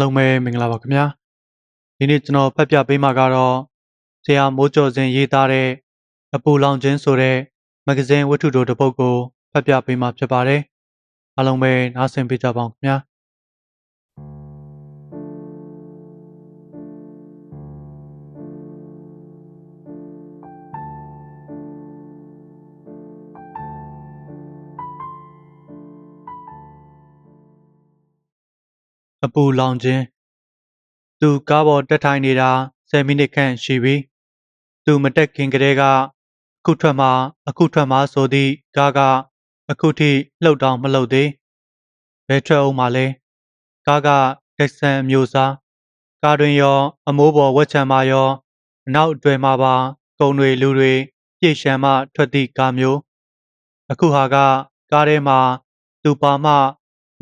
အားလုံးပဲမင်္ဂလာပါခင်ဗျာဒီနေ့ကျွန်တော်ဖတ်ပြပေးမှာကတော့ဆရာမိုးကျော်စင်ရေးသားတဲ့အပူလောင်ခြင်းဆိုတဲ့မဂ္ဂဇင်းဝတ္ထုတိုတစ်ပုဒ်ကိုဖတ်ပြပေးမှာဖြစ်ပါတယ်အားလုံးပဲနားဆင်ပေးကြပါဦးခင်ဗျာ အပူလောင်ခြင်းသူကားပေါ်တက်ထိုင်နေတာ10မိနစ်ခန့်ရှိပြီသူမတက်ခင်ကတည်းကအခုထွက်မှာအခုထွက်မှာဆိုသည့်ကားကအခုထိလှုပ်တောင်မလှုပ်သေးဘယ်ထွက်အောင်မလဲကားကတက်ဆန်အမျိုးစားကားတွင်ရော အမိုးပေါ်ဝက်ချံမှာရောအနောက်အတွဲမှာပါကုံတွေလူတွေပြည့်ရှမ်းမှထွက်သည့်ကားမျိုးအခုဟာကကားထဲမှာသူပါမှ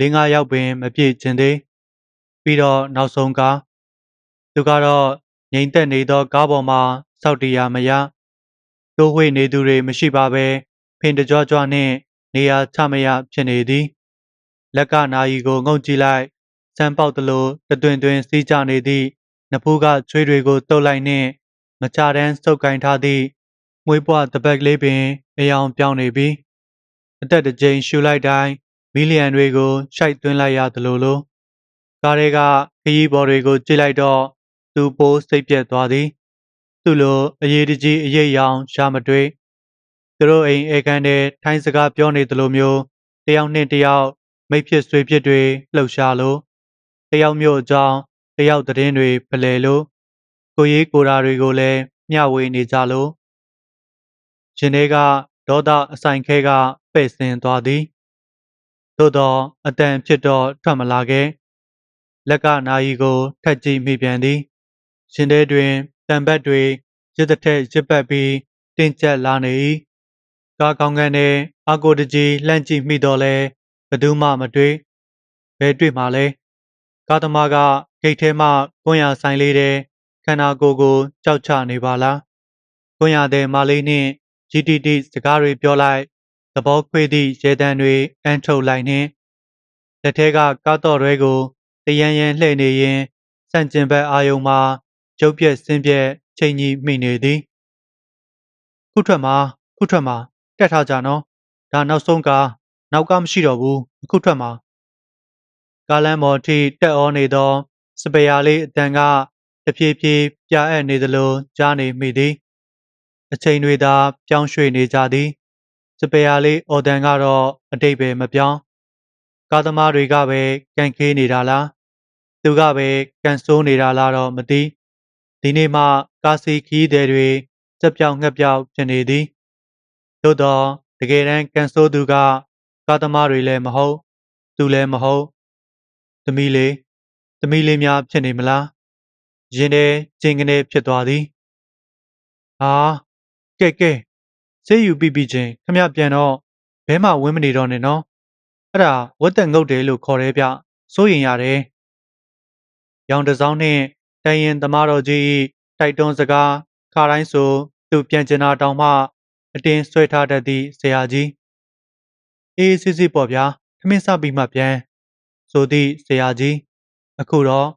၄၅ယောက်ပင်မပြည့်ခြင်းသေး ပြီးတော့နောက်ဆုံးကားသူကတော့ငိမ့်သက်နေသောကားပေါ်မှာစောက်တရားမရတိုးဝှေ့နေသူတွေမရှိပါပဲဖင်တကြွကြွနှင့်နေရာချမရဖြစ်နေသည် လက်ကနာယီကိုငုံကြည့်လိုက်စမ်းပေါက်သလိုတတွင်တွင်စီးကြနေသည့်နဖူးကချွေးတွေကိုတုပ်လိုက်နှင့်မချတန်းစုပ်ကင်ထားသည့်မွေးပွားတပတ်ကလေးပင်အယောင်ပြောင်းနေပြီအသက်တစ်ကြိမ်ရှူလိုက်တိုင်းမီလီယံတွေကိုရှိုက်သွင်းလိုက်ရသလိုလို ကားတွေကခရီးပေါ်တွေကိုကြည့်လိုက်တော့သူပိုးစိတ်ပြက်သွားသည် သူ့လိုအရေးတကြီးအရေးရောင်ရှာမတွေ့သူတို့အိမ်အေကန်တဲ့ထိုင်းစကားပြောနေသလိုမျိုးတယောက်နဲ့တယောက်မိတ်ဖြစ်ဆွေဖြစ်တွေလှုပ်ရှားလို့တယောက်မျိုးအကြောင်းတယောက်သတင်းတွေဖလှယ်လို့ကိုရေးကိုရာတွေကိုလည်းမျှဝေနေကြလို့ရှင်တွေကဒေါသအဆိုင်ခဲကပဲ့စင်သွားသည်သို့သောအတန်ဖြစ်တော့ထွက်မလာခဲ့ လက်ကနာယီကိုထက်ကြည့်မိပြန်သည်ရှင်တဲတွင်တံပတ်တွေရစ်တစ်ထက်ရစ်ပတ်ပြီးတင်းကျပ်လာနေ၏ကားကောင်းကန်နဲ့အာကိုတကြီးလှန့်ကြည့်မိတော့လဲဘသူမှမတွေ့ဘယ်တွေ့မှလဲကားသမားကဂိတ်ထဲမှကွန်ရဆိုင်လေးတဲ့ခန္ဓာကိုယ်ကိုကြောက်ချနေပါလားကွန်ရတဲ့မလေးနှင့် GTT စကားတွေပြောလိုက်သဘောခွေသည့်ရေတံတွေအန်းထုတ်လိုက်နှင့်လက်ထဲကကားတော်ရဲကို တရန်ရန်လှည့်နေရင်စန့်ကျင်ဘက်အာယုံမှာကျုပ်ပြက်ဆင်းပြက်ချိန်ကြီးမိနေသည်ခုထွက်မှာခုထွက်မှာတက်ထားကြနော်ဒါနောက်ဆုံးကနောက်ကမရှိတော့ဘူးအခုထွက်မှာကားလမ်းပေါ်ထိတက်အောနေသော စပယ်ယာလေးအတန်ကတဖြည်းဖြည်းပြအပ်နေသလိုကြားနေမိသည်အချိန်တွေသာပြောင်းရွှေ့နေကြသည်စပယ်ယာလေးအော်တန်ကတော့အတိတ်ပဲမပြောင်းကားသမားတွေကပဲကန်ခေးနေတာလား သူကပဲကန်ဆိုးနေတာလားတော့မသိဒီနေ့မှကာစီခီးသည်တွေစက်ပြောင်ငှက်ပြောင်ဖြစ်နေသည်သို့တော့တကယ်တမ်းကန်ဆိုးသူကကားသမားတွေလည်းမဟုတ် သူလည်းမဟုတ်သမီးလေးသမီးလေးများဖြစ်နေမလားရင်ထဲကျင်းကနေဖြစ်သွားသည်ဟာကဲကဲဆေးယူပြီးပြီးချင်းခမပြန်တော့ဘဲမှဝင်းမနေတော့နဲ့နော်အဲ့ဒါဝတ်တက်ငုတ်တယ်လို့ခေါ်ရဲဗျစိုးရင်ရတယ် ရောင်တစောင်းနှင့်တရင်သမားတော်ကြီးတိုက်တွန်းစကားခါတိုင်းဆို သူပြန်ကျင်တာတောင်မှအတင်းဆွဲထားတတ်သည့်ဆရာကြီးအေးစစ်စစ်ပေါ့ဗျာခမင်းစပြီးမှပြန်ဆိုသည့်ဆရာကြီးအခုတော့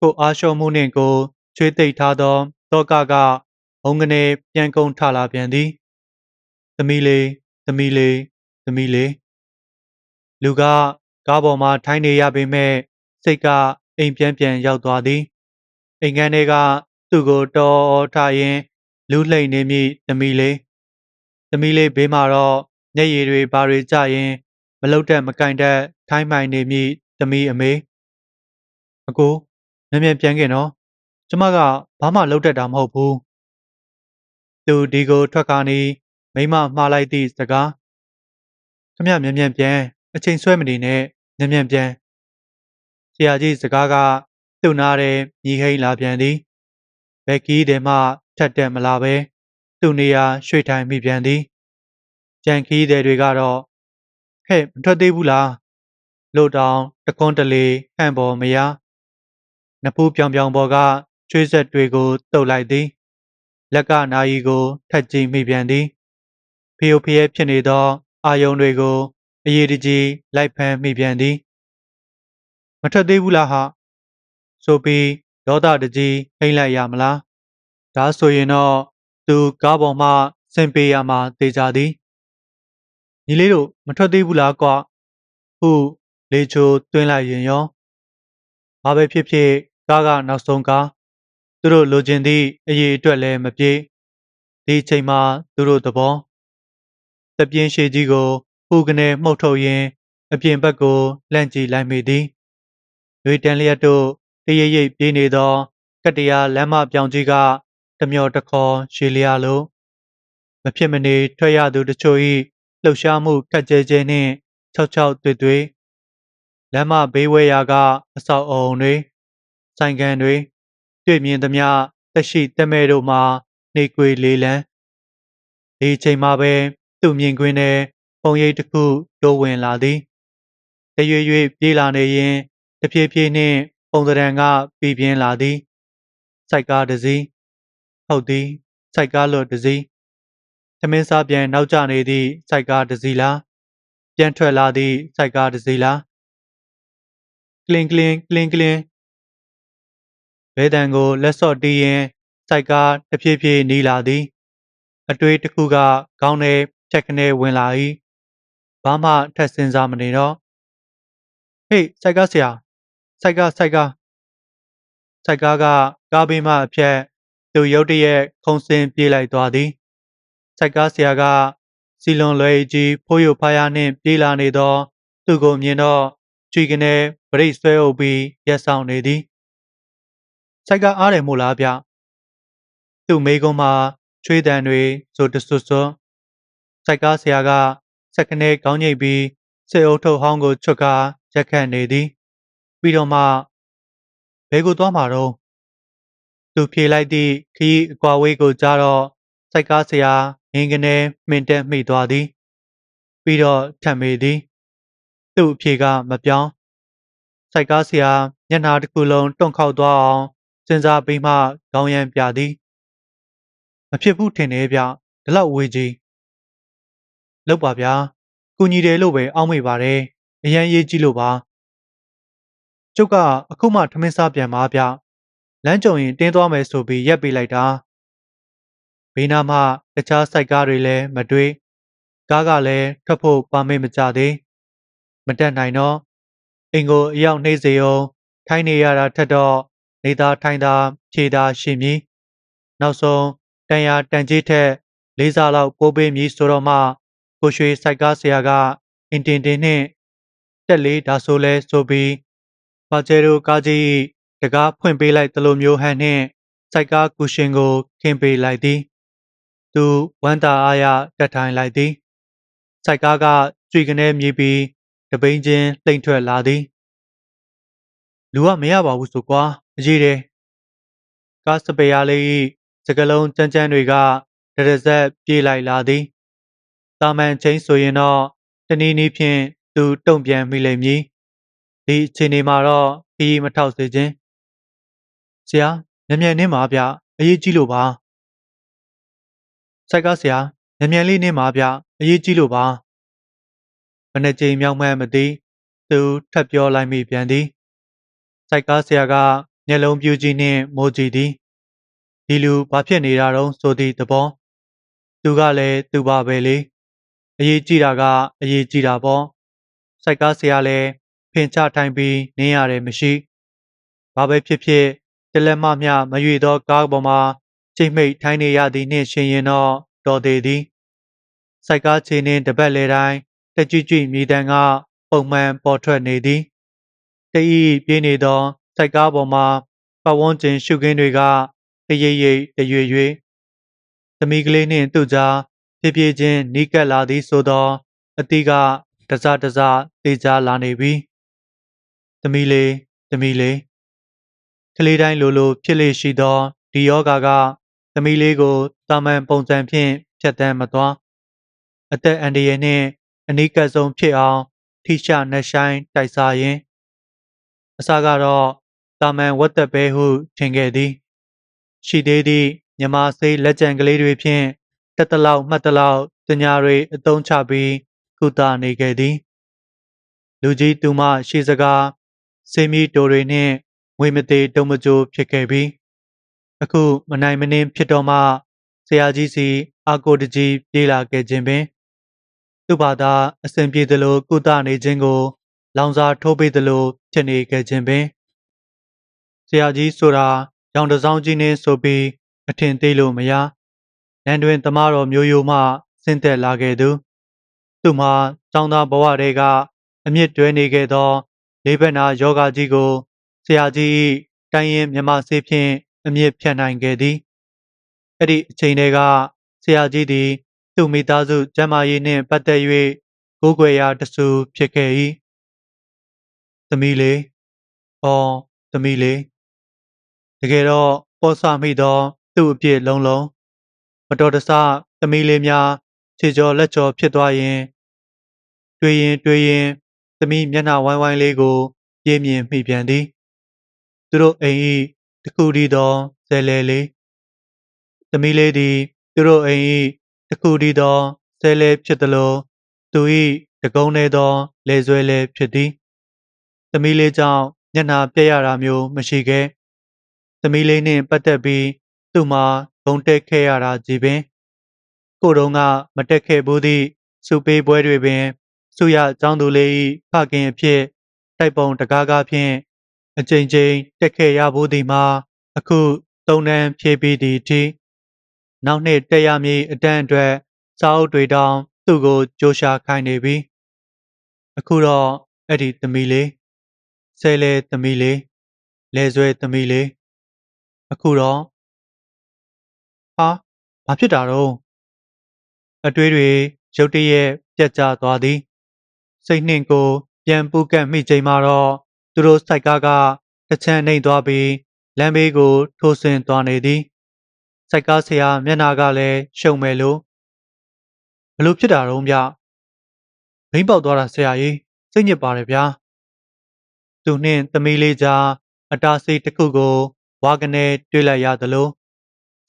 ကိုအားလျှော်မှုနှင့်ကိုချွေးသိပ်ထားသောတောကကဘုံကနေပြန်ကုန်ထလာပြန်သည်သမီးလေးသမီးလေးသမီးလေးလူကကားပေါ်မှာထိုင်းနေရပေမဲ့စိတ်က အိမ်ပြန်ပြန်ရောက်သွားသည်အိမ်ခန်းထဲကသူ့ကိုတော်ထားရင်လူလှိမ့်နေမိသမီးလေးသမီးလေးဘေးမှာတော့မျက်ရည်တွေဘာတွေကျရင်မလုတ်တက်မကင်တက်ထိုင်းမိုင်နေမိသမီးအမေအကိုမြန်မြန်ပြန်ခဲ့နော်ကျမကဘာမှလုတ်တက်တာမဟုတ်ဘူးသူဒီကိုထွက်ခါနီးမိမမှားလိုက်သည့်စကားခမမြန်မြန်ပြန်အချိန်ဆွဲမနေနဲ့မြန်မြန်ပြန် ဆရာကြီးစကားကသူ့နာတဲ့ညီဟိန်လာပြန်သည်ဘက်ကီးတယ်မှထက်တက်မလာပဲသူ့နေရာရွှေ့ထိုင်မိပြန်သည်ကြံခီးတယ်တွေကတော့ဟဲ့မထွက်သေးဘူးလားလို့တောင်တခွန်းတလေဟန့်ပေါ်မရနဖူးပြောင်ပြောင်ပေါ်ကချွေးဆက်တွေကိုတုပ်လိုက်သည်လက်ကနာယီကိုထက်ကြည့်မိပြန်သည်ဖျို့ဖျဲဖြစ်နေသော အာယုံတွေကိုအရေးတကြီးလိုက်ဖမ်းမိပြန်သည် မထွက်သေးဘူးလားဟာဆိုပြီးဒေါသတကြီးဟိမ့်လိုက်ရမလားဒါဆိုရင်တော့သူကားပေါ်မှဆင်ပေးရမှာတေချာသည်ညီလေးတို့မထွက်သေးဘူးလားကွာဟုလေချိုတွင်းလိုက်ရင်ရောဘာပဲဖြစ်ဖြစ်ကားကနောက်ဆုံးကားသူတို့လိုချင်သည့်အရေးအတွက်လည်းမပြေဒီအချိန်မှာသူတို့သဘောတပြင်းရှိကြီးကိုဟူကနေမှုတ်ထုတ်ရင်းအပြင်ဘက်ကိုလှန့်ကြည့်လိုက်မိသည်။ ရွေတန်လျက်တို့တရရိပ်ပြေးနေသောကတ္တရာလမ်းမပြောင်ကြီးကတမျောတခေါ်ရှည်လျာလိုမဖြစ်မနေထွက်ရသူတို့ချို့၏လှုပ်ရှားမှုကက်ကျဲကျဲနှင့်ချောက်ချောက်တွေ့တွေ့လမ်းမဘေးဝဲရာကအဆောက်အုံတွေဆိုင်ကန်တွေတွေ့မြင်သမျှတက်ရှိတက်မဲ့တို့မှာနေကွေလေးလံဒီအချိန်မှာပဲသူ့မြင်ကွင်းထဲပုံရိပ်တစ်ခုတိုးဝင်လာသည်တရွေ့ရွေ့ပြေးလာနေရင် တဖြည်းဖြည်းနှင့်ပုံသဏ္ဍာန်ကပြည်ပြင်းလာသည်စိုက်ကားတစ်စီးဟုတ်သည်စိုက်ကားလွတ်တစ်စီးသမင်းစားပြန်နောက်ကျနေသည့်စိုက်ကားတစ်စီးလားပြန်ထွက်လာသည့်စိုက်ကားတစ်စီးလားကလင်ကလင်ကလင်ကလင်ဘဲတံကိုလက်စော့တီးရင်စိုက်ကားတဖြည်းဖြည်းနီးလာသည် အတွေးတစ်ခုကခေါင်းထဲဖြက်ခနဲဝင်လာ၏ဘာမှထက်စင်စားမနေတော့ဟေးစိုက်ကားဆရာ စိုက်ကားစိုက်ကားစိုက်ကားကကားဘေးမှအဖြတ်သူရုတ်တရက်ခုံစင်ပြေးလိုက်သွားသည်စိုက်ကားဆရာကစီလွန်လွယ်ကြီးဖိုးရဖားရနှင့်ပြေးလာနေသော သူကိုမြင်တော့ချွေကနေဗရိတ်ဆွဲအုပ်ပြီးရက်ဆောင်နေသည်စိုက်ကားအားတယ်မို့လားဗျသူ့မိကုံးမှာချွေးတန်တွေဆိုတဆွဆွစိုက်ကားဆရာကစက်ကနေကောင်းညိတ်ပြီးစေအုပ်ထုတ်ဟောင်းကိုချွတ်ကာရက်ခတ်နေသည် ပြီးတော့မှဘဲကိုသွားမှာတော့သူဖြေလိုက်သည့်ခရီးအကွာဝေးကိုကြားတော့စိုက်ကားဆရာငင်းကနေမှင်တက်မိသွားသည် ပြီးတော့ထပ်မေးသည် သူ့အဖြေကမပြောင်းစိုက်ကားဆရာမျက်နှာတစ်ခုလုံးတွန့်ခေါက်သွားအောင်စဉ်းစားပြီးမှခေါင်းရမ်းပြသည်မဖြစ်ဘူးထင်တယ်ဗျဒီလောက်ဝေးကြီးလောက်ပါဗျာကုညီတယ်လို့ပဲအောင်းမိပါတယ်အရန်ရေးကြည့်လို့ပါ ကျုပ်ကအခုမှထမင်းစားပြန်ပါဗျလမ်းကြုံရင်တင်းသွားမယ်ဆိုပြီးရက်ပေးလိုက်တာဘေးနားမှတခြားစိုက်ကားတွေလည်းမတွေ့ကားကလည်းထွက်ဖို့ပါမစ်မကြသေးမတက်နိုင်တော့အင်ကိုအရောက်နှိမ့်စေအောင်ထိုင်းနေရတာထက်တော့နေသားထိုင်းသားဖြေသားရှိမည်နောက်ဆုံးတန်ရာတန်ကြီးထက်လေးစားလောက်ပိုးပေးမည်ဆိုတော့မှကိုရွှေစိုက်ကားဆရာကအင်တင်တင်နှင့်တက်လေးဒါဆိုလဲဆိုပြီး ပါကျဲတို့ကားကြီးတကားဖွင့်ပေးလိုက်သလိုမျိုးဟန်နှင့်စိုက်ကားကူရှင်ကိုခင်းပေးလိုက်သည် သူဝမ်းသာအားရတက်ထိုင်လိုက်သည်စိုက်ကားကကျွေကနေမြည်ပြီးတပိန်ချင်းတိမ်ထွက်လာသည်လူကမရပါဘူးဆိုကွာအရေးတယ်ကားစပယ်ယာလေး၏စကလုံးကြမ်းကြမ်းတွေကတရဇက်ပြေးလိုက်လာသည်တာမန်ချင်းဆိုရင်တော့တနည်းနည်းဖြင့်သူတုံ့ပြန်မိလိမ့်မည် ဒီအခြေအနေမှာတော့ခီးမထောက်စေခြင်းဆရာညံ့ညံ့နေမှာဗျအရေးကြီးလို့ပါစိုက်ကားဆရာညံ့ညံ့လေးနေမှာဗျအရေးကြီးလို့ပါဘယ်နှကြိမ်မြောက်မှမသိသူထပ်ပြောလိုက်မိပြန်သည်စိုက်ကားဆရာကမျက်လုံးပြူးကြီးနှင့်မိုးကြည့်သည်ဒီလူဘာဖြစ်နေတာတော့ဆိုသည့်သဘောသူကလည်းသူပါပဲလေအရေးကြီးတာကအရေးကြီးတာပေါ့စိုက်ကားဆရာလည်း ဖင်ချထိုင်ပြီးနင်းရတယ်မရှိဘာပဲဖြစ်ဖြစ်တလက်မမျှမရွေသောကားပေါ်မှာချိန်မိတ်ထိုင်းနေရသည်နှင့်ရှင်ရင်တော့တော်သေးသည်စိုက်ကားခြေနှင်းတပတ်လေတိုင်းတကြွကြွမြည်တံကပုံမှန်ပေါ်ထွက်နေသည်တဤပြေးနေသောစိုက်ကားပေါ်မှာပဝန်းကျင်ရှုခင်းတွေကတရိပ်ရိပ်တရွေရွေသမီးကလေးနှင့်သူ့ကြားဖြည်းဖြည်းချင်းနီးကပ်လာသည်ဆိုသောအတီးကတစတစတေးကြလာနေပြီ သမီးလေးသမီးလေးကလေးတိုင်းလိုလိုဖြစ်လေရှိသောဒီယောဂါကသမီးလေးကိုတာမန်ပုံစံဖြင့်ဖြတ်တန်းမသွားအသက်အန္တရာယ်နှင့်အနီးကပ်ဆုံးဖြစ်အောင်ထိရှနှဆိုင်တိုက်စားရင်အစကတော့တာမန်ဝတ်သက်ပဲဟုထင်ခဲ့သည်ရှိသေးသည့်မြမဆေးလက်ကျန်ကလေးတွေဖြင့်တက်တလောက်မှတ်တလောက်တညာတွေအသုံးချပြီးကုသနေခဲ့သည် လူကြီးသူမရှေ့စကား စေမီတိုတွေနှင့်ငွေမသေးတုံမကြိုးဖြစ်ခဲ့ပြီးအခုမနိုင်မနှင်းဖြစ်တော့မှဆရာကြီးစီအာကိုတကြီးပြေးလာခဲ့ခြင်းပင်သူ့ဘာသာအစဉ်ပြေသလိုကုသနေခြင်းကို လောင်စာထိုးပေးသလိုဖြစ်နေခဲ့ခြင်းပင်ဆရာကြီးဆိုတာရောင်တစောင်းကြီးနှင်းဆိုပြီးအထင်သေးလို့မရလန်တွင်တမတော်မျိုးရိုးမှဆင်းသက်လာခဲ့သူသူမှာចောင်းသားဘဝတည်းကအမြင့်တွဲနေခဲ့သော လေးဘက်နာယောဂကြီးကိုဆရာကြီး၏တိုင်းရင်မြမစေးဖြင့်အမြင့်ဖြတ်နိုင်ခဲ့သည်အဲ့ဒီအချိန်တည်းကဆရာကြီးသည်သူ့မိသားစုကျမ်းမာရေးနှင့်ပတ်သက်၍ကိုးကွယ်ရာတဆူဖြစ်ခဲ့၏သမီးလေးအော်သမီးလေးတကယ်တော့ပေါ်ဆမိသောသူ့အပြစ်လုံးလုံးမတော်တဆသမီးလေးများခြေကျော်လက်ကျော်ဖြစ်သွားရင် တွေ့ရင်တွေ့ရင် သမီးမျက်နှာဝိုင်းဝိုင်းလေးကိုပြင်းမြင်မိပြန်သည်သူတို့အိမ်၏တခုတည်းသောဇဲလဲလေးသမီးလေးသည်သူတို့အိမ်၏တခုတည်းသောဇဲလဲဖြစ်သလိုသူ၏တကုံးထဲသောလေဆွဲလဲဖြစ်သည်သမီးလေးကြောင့်မျက်နှာပြက်ရတာမျိုးမရှိခဲ့သမီးလေးနှင့်ပတ်သက်ပြီးသူ့မှာဂုံတက်ခဲ့ရတာကြည်ပင်ကိုတုံးကမတက်ခဲ့ဘူးသည့်စူပေးပွဲတွေပင် စုရចောင်းသူလေး၏ဖခင်အဖြစ်တိုက်ပုံတကားကားဖြင့်အကြိမ်ကြိမ်တက်ခဲ့ရဘူးသည်မှာအခုသုံးတန်းဖြည့်ပြီးသည့်အထိနောက်နှစ်တက်ရမည်အတန်းအတွက်စာအုပ်တွေတောင် သူ့ကိုကြိုးရှာခိုင်းနေပြီအခုတော့အဲ့ဒီသမီးလေးဆဲလေသမီးလေးလဲဆွဲသမီးလေးအခုတော့ဟာဘာဖြစ်တာတော့အတွေးတွေရုတ်တရက်ပြတ်ကျသွားသည် စိတ်နှင့်ကို ပြန်ပူကတ်မိချိန်မှာတော့သူတို့စိုက်ကားကတချမ်းနှိမ်သွားပြီးလမ်းဘေးကို ထိုးဆင်းသွားနေသည်စိုက်ကားဆရာမျက်နာကလည်းရှုံမယ်လို့ဘလို့ဖြစ်တာတော့ဗျဘိမ့်ပေါက်သွားတာဆရာကြီးစိတ်ညစ်ပါတယ်ဗျာသူနှင့်သမီးလေးကြားအတားစီတစ်ခုကိုဝါကနေတွေ့လိုက်ရသလို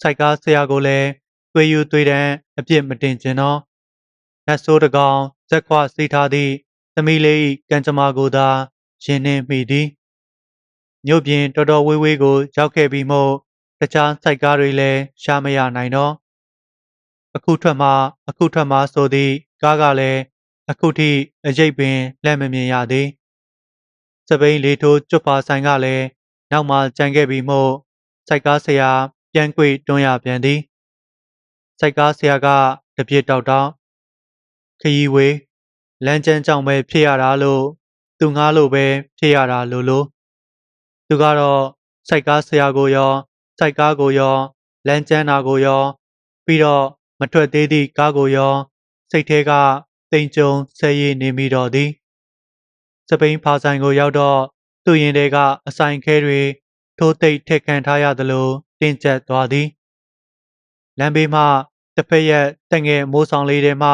စိုက်ကားဆရာကိုလည်းတွေ့ယူတွေ့တန်းအပြစ်မတင်ကျင်တော့နတ်ဆိုးတကောင်ဇက်ခွာစီထားသည့် သမီးလေး၏ကံကြမ္မာကိုသာရင်နှင်းမိသည်မြို့ပြင်တော်တော်ဝေးဝေးကိုရောက်ခဲ့ပြီးမှတခြားစိုက်ကားတွေလည်းရှားမရနိုင်တော့အခုထွက်မှအခုထွက်မှဆိုသည့်ကားကလည်းအခုထိအရေးပင်လက်မမြင်ရသည်စပိန်လေထိုးကျွတ်ပါဆိုင်ကလည်းနောက်မှကြံခဲ့ပြီးမှစိုက်ကားဆရာပြန်ကွေတွန်းရပြန်သည်စိုက်ကားဆရာကတပြစ်တောက်တောက်ခရီးဝေး လမ်းကျန်းကြောင့်ပဲဖြစ်ရတာလို့သူငားလို့ပဲဖြစ်ရတာလို့လို့သူကတော့စိုက်ကားဆရာကိုရောစိုက်ကားကိုရောလမ်းကျန်းတာကိုရော ပြီးတော့မထွက်သေးသည့်ကားကိုရော စိတ်ထဲကတိမ်ကြုံဆဲရည်နေမိတော့သည်စပိန်ဖာဆိုင်ကိုရောက်တော့သူ့ရင်ထဲကအဆိုင်ခဲတွေထိုးသိပ်ထက်ခံထားရသလိုတင်းကျပ်သွားသည်လမ်းဘေးမှတစ်ဖက်ရက်တက်ငယ်မိုးဆောင်လေးထဲမှ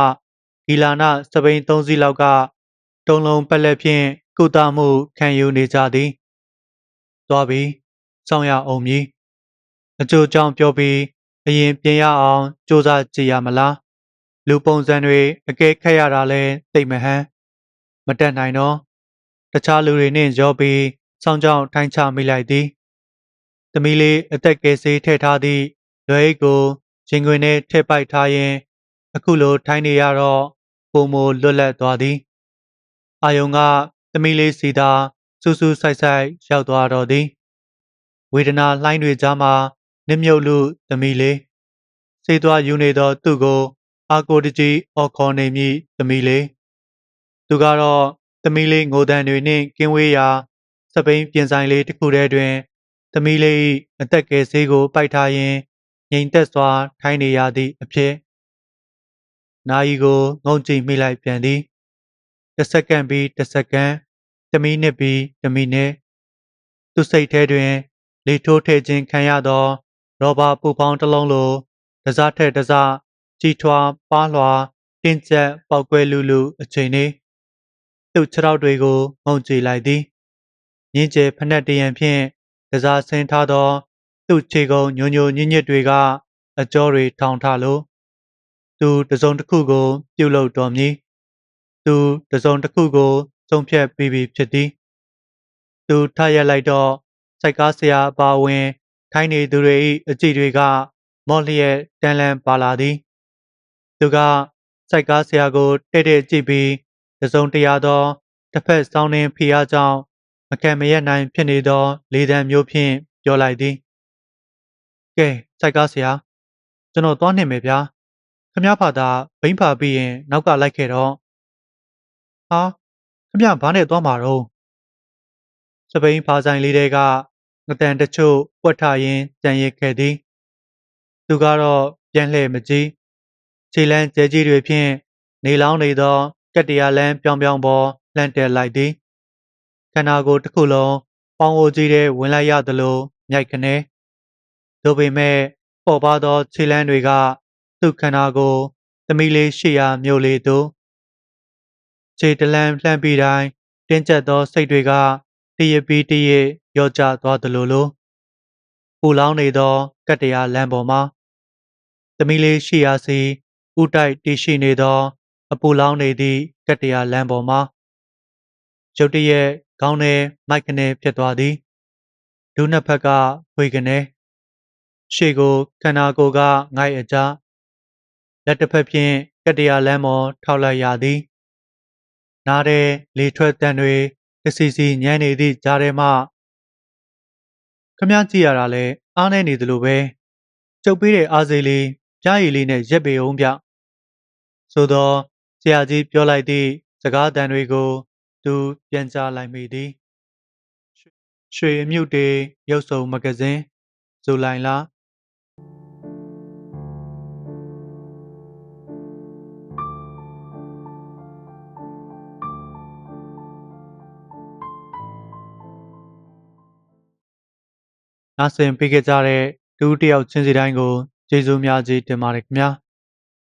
ဂီလာနာစပိန်သုံးစီးလောက်ကတုံလုံးပက်လက်ဖြင့်ကုသမှုခံယူနေကြသည်သွားပြီးစောင့်ရအောင်မည်အကျိုးကြောင့်ပြောပြီးအရင်ပြင်ရအောင်စူးစမ်းကြည့်ရမလားလူပုံစံတွေအကဲခတ်ရတာလဲသိမဟန်မတက်နိုင်တော့တခြားလူတွေနဲ့ရောပြီးစောင့်ကြောင်ထိုင်းချမိလိုက်သည်သမီးလေးအသက်ကယ်ဆေးထည့်ထားသည့်လွယ်အိတ်ကိုရင်ခွင်ထဲထည့်ပိုက်ထားရင် အခုလိုထိုင်းနေရတော့ ပုံမလွတ်လပ်သွားသည်အာယုံကသမီးလေးစီသာစူးစူးဆိုင်ဆိုင်ရောက်သွားတော့သည်ဝေဒနာလှိုင်းတွေကြားမှာနစ်မြုပ်လူသမီးလေးစေးသွားယူနေသောသူ့ကို အာကိုတကြီးအော်ခေါ်နေမည်သမီးလေးသူကတော့သမီးလေးငိုတန်တွေနှင့်ကင်းဝေးရာစပိန်ပြင်ဆိုင်လေးတစ်ခုထဲတွင် သမီးလေး၏အသက်ကယ်ဆေးကိုပိုက်ထားရင်းငြိမ်သက်စွာထိုင်းနေရသည့်အဖြစ် နာယီကိုငုံကြည့်မိလိုက်ပြန်သည်တစ်စက္ကန့်ပြီးတစ်စက္ကန့်တစ်မိနစ်ပြီးတစ်မိနစ်သူစိတ်ထဲတွင် လေထိုးထည့်ခြင်းခံရသောရောဘာပူပေါင်းတစ်လုံးလိုတစားထက်တစားကြီးထွားပါးလွှာတင်းကျပ်ပေါက်ကွဲလူလူအချိန်လေးသူ့ခြေထောက်တွေကိုငုံကြည့်လိုက်သည်မြင်းကျဲဖက်နှက်တရံဖြင့်တစားဆင်းထားသော သူ့ခြေကုံညိုညိုညစ်ညစ်တွေကအကြောတွေထောင်ထလို့ သူတစုံတစ်ခုကို ပြုတ်လုတော်မည်သူတစုံတစ်ခုကိုဆုံးဖြတ်ပြီးပြီဖြစ်သည်သူထရက်လိုက်တော့စစိုက်ကားဆရာအပါအဝင် ထိုင်းနေသူတွေ၏အကြည့်တွေက မော့လျက်တန်းလန်းပါလာသည် သူကစိုက်ကားဆရာကိုတိတ်တိတ်ကြည့်ပြီးတစ်စုံတရာသောတစ်ဖက်စောင်းနှင်းဖိအားကြောင့်မကံမရက်နိုင်ဖြစ်နေသော လေသံမျိုးဖြင့်ပြောလိုက်သည်ကဲစိုက်ကားဆရာကျွန်တော်သွားနှင်မယ်ဗျာ ခမည်းဖာသာဘိန်းဖာပြီးရင်နောက်ကလိုက်ခဲ့တော့ဟာခမည်းဘာနဲ့သွားမှာတော့စပိန်ဖာဆိုင်လေးတွေကငတန်တချို့ပွက်ထရင်းကြံရစ်ခဲ့သည် သူကတော့ပြန်လှည့်မကြည့်ခြေလန်းကျဲကြီးတွေဖြင့်နေလောင်းနေသောကက်တရာလန်းပြောင်ပြောင်ပေါ်လှန်တက်လိုက်သည်ခန္ဓာကိုယ်တစ်ခုလုံးပေါင်းအိုကြီးတဲ့ဝင်လိုက်ရသလိုမြိုက်ကနေသို့ပေမဲ့ပေါ်ပါသောခြေလန်းတွေက သူ့ခန္ဓာကိုယ်သမီးလေးရှိရာမြို့လေးသို့ခြေတလန်းလှမ်းပြီးတိုင်းတင်းကျပ်သောစိတ်တွေကတရပီးတရရော့ကျသွားသလိုလိုပူလောင်နေသောကတ္တရာလမ်းပေါ်မှာသမီးလေးရှိရာစီဥတိုက်တည်ရှိနေသော အပူလောင်နေသည့်ကတ္တရာလမ်းပေါ်မှာရုတ်တရက်ခေါင်းထဲမိုက်ကနေဖြစ်သွားသည်ဒုနှစ်ဖက်ကဝေကနေရှေ့ကိုခန္ဓာကိုယ်ကငိုက်အကြ လက်တစ်ဖက်ဖြင့်ကတ္တရာလမ်းပေါ်ထောက်လိုက်ရသည်နားတဲ့လေထွက်တန်တွေတစီစီညမ်းနေသည့်ကြားထဲမှခမကြည့်ရတာလဲအားနေနေသလိုပဲကျုပ်ပေးတဲ့အားစေးလေးပြားရည်လေးနဲ့ရက်ပေအောင်ဗျဆိုတော့ဆရာကြီးပြောလိုက်သည့်စကားတန်တွေကိုသူပြန်ကြားလိုက်မိသည်ရွှေအမြုပ်တေရုပ်စုံမဂဇင်းဇူလိုင်လ နားဆင်ပေးခဲ့ကြတဲ့ဒူးတယောက်ချင်းစီတိုင်းကိုကျေးဇူးများကြီးတင်ပါတယ်ခင်ဗျာ